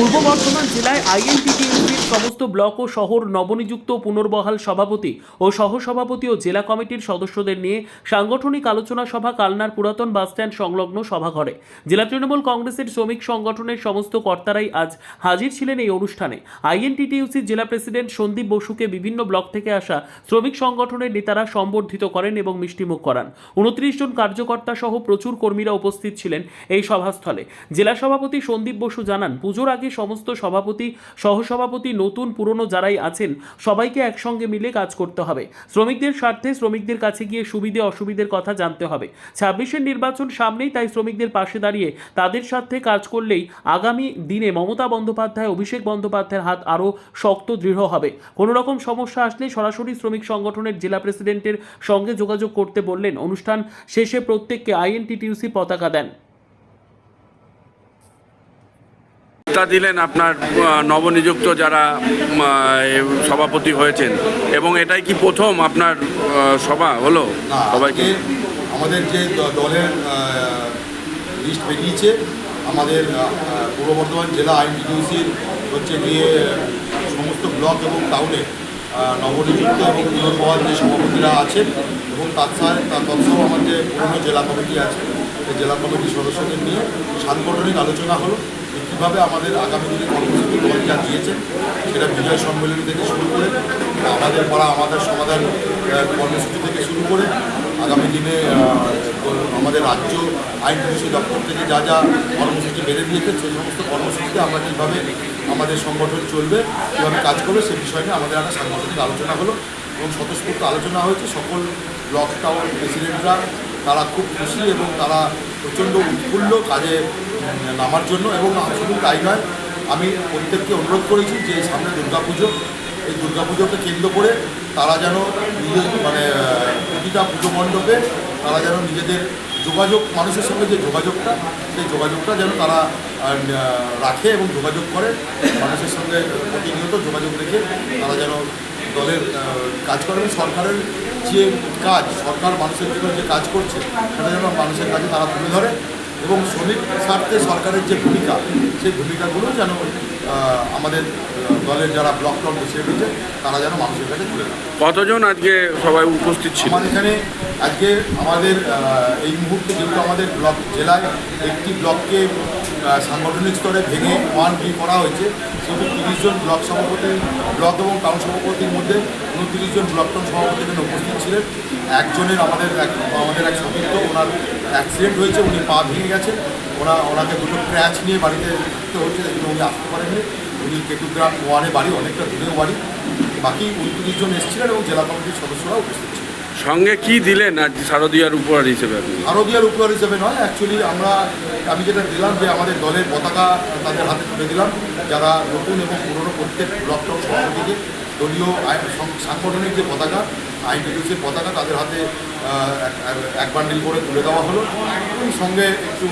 পূর্ব বর্ধমান জেলায় আইএনটিটিউসির সমস্ত ব্লক ও শহর নবনিযুক্ত পুনর্বহাল সভাপতি ও সহসভাপতি ও জেলা কমিটির সদস্যদের নিয়ে সাংগঠনিক আলোচনা সভা কালনার পুরাতন বাসস্ট্যান্ড সংলগ্ন সভাঘরে। জেলা তৃণমূল কংগ্রেসের শ্রমিক সংগঠনের সমস্ত কর্তারাই আজ হাজির ছিলেন এই অনুষ্ঠানে। আইএনটিটিউসির জেলা প্রেসিডেন্ট সন্দীপ বসুকে বিভিন্ন ব্লক থেকে আসা শ্রমিক সংগঠনের নেতারা সম্বর্ধিত করেন এবং মিষ্টিমুখ করান। উনত্রিশ জন কার্যকর্তা সহ প্রচুর কর্মীরা উপস্থিত ছিলেন এই সভাস্থলে। জেলা সভাপতি সন্দীপ বসু জানান, পুজোর আগে সমস্ত সভাপতি, সহসভাপতি, নতুন, পুরনো যারাই আছেন, সবাইকে একসঙ্গে মিলে কাজ করতে হবে। শ্রমিকদের স্বার্থে শ্রমিকদের কাছে গিয়ে সুবিধে, অসুবিধের কথা জানতে হবে। ছাব্বিশের নির্বাচন সামনেই তাই শ্রমিকদের পাশে দাঁড়িয়ে তাদের সাথে কাজ করলেই আগামী দিনে মমতা বন্দ্যোপাধ্যায়, অভিষেক বন্দ্যোপাধ্যায়ের হাত আরও শক্ত, দৃঢ় হবে। কোনো রকম সমস্যা আসলে সরাসরি শ্রমিক সংগঠনের জেলা প্রেসিডেন্টের সঙ্গে যোগাযোগ করতে বললেন। অনুষ্ঠান শেষে প্রত্যেককে আইএনটিটিউসি পতাকা দেন। তা দিলেন আপনার নবনিযুক্ত যারা সভাপতি হয়েছেন। এবং এটাই কি প্রথম আপনার সভা হলো সবাইকে? আমাদের যে দলের লিস্ট বেরিয়েছে আমাদের পূর্ব বর্ধমান জেলা আইনটিউসির হচ্ছে গিয়ে সমস্ত ব্লক এবং টাউনে নবনিযুক্ত এবং পুনর্বহাল যে সভাপতিরা আছেন এবং তার সাথে তার তৎসহ আমার যে পুরনো জেলা কমিটি আছে জেলা কমিটির সদস্যদের নিয়ে সাংগঠনিক আলোচনা হলো। কীভাবে আমাদের আগামী দিনে কর্মসূচি দল যা দিয়েছে সেটা বিজয় সম্মেলন থেকে শুরু করে আমাদের পড়া, আমাদের সমাধান কর্মসূচি থেকে শুরু করে আগামী দিনে আমাদের রাজ্য আইন পুলিশি দপ্তর থেকে যা যা কর্মসূচি বেড়ে দিয়েছে, সেই সমস্ত কর্মসূচিতে আমরা কীভাবে আমাদের সংগঠন চলবে, কীভাবে কাজ করবে, সে বিষয় নিয়ে আমাদের একটা সাংগঠনিক আলোচনা হলো এবং স্বতঃস্ফূর্ত আলোচনা হয়েছে। সকল ব্লক টাউন প্রেসিডেন্টরা তারা খুব খুশি এবং তারা প্রচণ্ড উৎফুল্ল কাজে নামার জন্য এবং শুধু তাই নয়, আমি প্রত্যেককে অনুরোধ করেছি যে সামনে দুর্গাপুজো, এই দুর্গাপুজোকে কেন্দ্র করে তারা যেন নিজের মানে প্রতিটা পুজো মণ্ডপে তারা যেন নিজেদের যোগাযোগ, মানুষের সঙ্গে যে যোগাযোগটা, সেই যোগাযোগটা যেন তারা রাখে এবং যোগাযোগ করে, মানুষের সঙ্গে প্রতিনিয়ত যোগাযোগ রেখে তারা যেন দলের কাজ করেন সরকারের যে কাজ, সরকার মানুষের জন্য যে কাজ করছে, সেটা যেন মানুষের কাছে তারা তুলে ধরে। এবং শ্রমিক স্বার্থে সরকারের যে ভূমিকা সেই ভূমিকাগুলো যেন আমাদের দলের যারা ব্লক টক বসে রয়েছে তারা যেন মানুষের কাছে তুলে কতজন আজকে সবাই উপস্থিত ছিল? আমার এখানে আজকে আমাদের এই মুহূর্তে যেহেতু আমাদের ব্লক জেলায় একটি ব্লককে সাংগঠনিক স্তরে ভেঙে ওয়ান বি করা হয়েছে, সেহেতু তিরিশ জন ব্লক সভাপতি, ব্লক এবং টাউন সভাপতির মধ্যে উনত্রিশ জন ব্লক টাউন সভাপতি এখানে উপস্থিত ছিলেন। একজনের আমাদের, এক আমাদের এক সতীর্থ, ওনার অ্যাক্সিডেন্ট হয়েছে, উনি পা ভেঙে গেছেন। ওরা ওনাকে দুটো ক্র্যাচ নিয়ে বাড়িতে থাকতে হচ্ছে এজন্য উনি আসতে পারেননি। উনি কেতুগ্রাম ওয়ানে বাড়ি, অনেকটা দূরেও বাড়ি। বাকি উনত্রিশ জন এসেছিলেন এবং জেলা কমিটির সদস্যরা উপস্থিত ছিলেন। সঙ্গে কি দিলেন আজ শারদীয়ার উপহার হিসেবে আপনি? শারদীয়ার উপহার হিসেবে নয় অ্যাকচুয়ালি আমরা আমি যেটা দিলাম যে আমাদের দলের পতাকা তাদের হাতে তুলে দিলাম যারা নতুন এবং পুরনো প্রত্যেক ব্লক টক সভাপতিকে দলীয় সাংগঠনিক যে পতাকা আইন টিডিউসির পতাকা তাদের হাতে এক- বান্ডিল করে তুলে দেওয়া হলো সঙ্গে একটু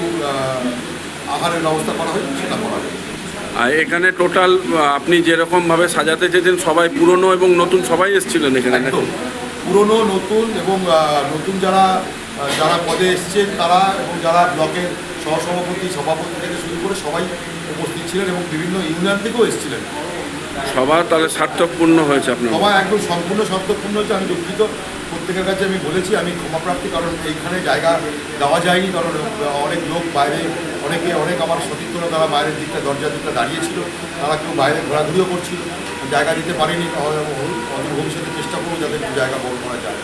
আহারের ব্যবস্থা করা হয় সেটা করা হলো। আর এখানে টোটাল আপনি যেরকমভাবে সাজাতে চেয়েছেন সবাই পুরনো এবং নতুন সবাই এসেছিলেন এখানে নাকি? পুরনো নতুন এবং নতুন যারা যারা পদে এসছেন তারা এবং যারা ব্লকের সহসভাপতি সভাপতি থেকে শুরু করে সবাই উপস্থিত ছিলেন এবং বিভিন্ন ইউনিয়ন থেকেও এসেছিলেন। সবার তাহলে সার্থকপূর্ণ হয়েছে আপনার সবাই একদম সম্পূর্ণ শব্দপূর্ণ হচ্ছে আমি দুঃখিত। প্রত্যেকের কাছে আমি বলেছি আমি ক্ষমাপ্রার্থী কারণ এইখানে জায়গা দেওয়া যায়নি কারণ অনেক লোক বাইরে অনেকে অনেক আমার সতীর্থরা তারা বাইরের দিকটা দরজার দিকটা দাঁড়িয়েছিল তারা কেউ বাইরে ঘোরাঘুরিও করছিল। জায়গা দিতে পারেনি আমি ভবিষ্যতে চেষ্টা করব যাতে জায়গা বড় করা যায়।